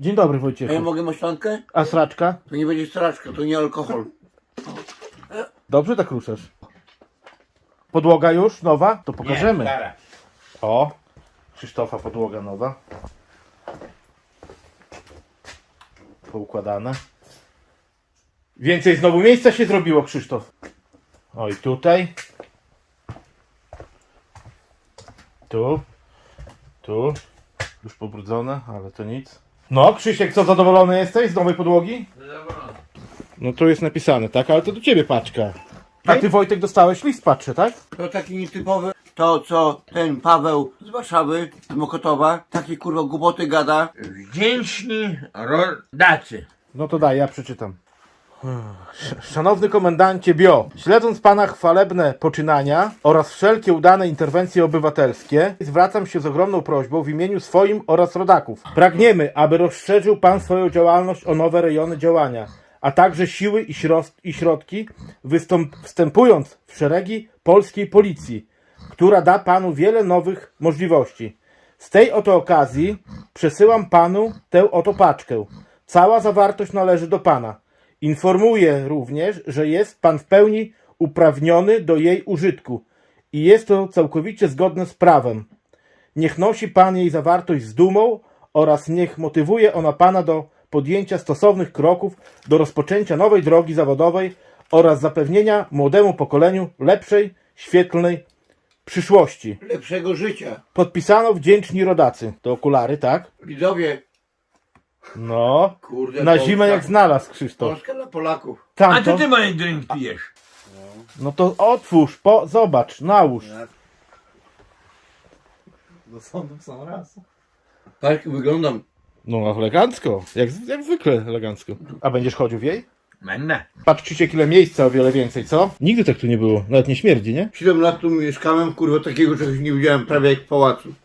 Dzień dobry A ja Wojciechu. mogę maślankę? A sraczka? To nie będzie straczka, to nie alkohol. Dobrze tak ruszasz. Podłoga już nowa? To pokażemy. O, Krzysztofa podłoga nowa. Poukładane. Więcej znowu miejsca się zrobiło, Krzysztof. O i tutaj. Tu. Tu. Już pobrudzone, ale to nic. No, Krzysiek, co zadowolony jesteś z nowej podłogi? No tu jest napisane, tak? Ale to do ciebie paczka. A ty Wojtek dostałeś list, patrzę, tak? To taki nietypowy, to co ten Paweł z Warszawy, z Mokotowa, takie kurwa głupoty gada. Wdzięczni rodacy. No to daj, ja przeczytam. Sz- Szanowny komendancie Bio, śledząc Pana chwalebne poczynania oraz wszelkie udane interwencje obywatelskie, zwracam się z ogromną prośbą w imieniu swoim oraz rodaków. Pragniemy, aby rozszerzył Pan swoją działalność o nowe rejony działania, a także siły i, śros- i środki, wstępując w szeregi polskiej policji, która da Panu wiele nowych możliwości. Z tej oto okazji przesyłam Panu tę oto paczkę. Cała zawartość należy do Pana. Informuję również, że jest Pan w pełni uprawniony do jej użytku i jest to całkowicie zgodne z prawem. Niech nosi Pan jej zawartość z dumą oraz niech motywuje ona Pana do podjęcia stosownych kroków do rozpoczęcia nowej drogi zawodowej oraz zapewnienia młodemu pokoleniu lepszej, świetlnej przyszłości. Lepszego życia. Podpisano wdzięczni rodacy. To okulary, tak? Widzowie, No. kurde. Na Polska. zimę jak znalazł Krzysztof. Polska dla Polaków. A co Tamto. ty moje drink pijesz? No to otwórz, po, zobacz, nałóż. Do sądu w sam raz. Tak wyglądam. No elegancko, jak, jak zwykle elegancko. A będziesz chodził w jej? Będę. Patrzcie ile miejsca, o wiele więcej, co? Nigdy tak tu nie było, nawet nie śmierdzi, nie? 7 lat tu mieszkałem, kurwa takiego czegoś nie widziałem prawie jak w pałacu.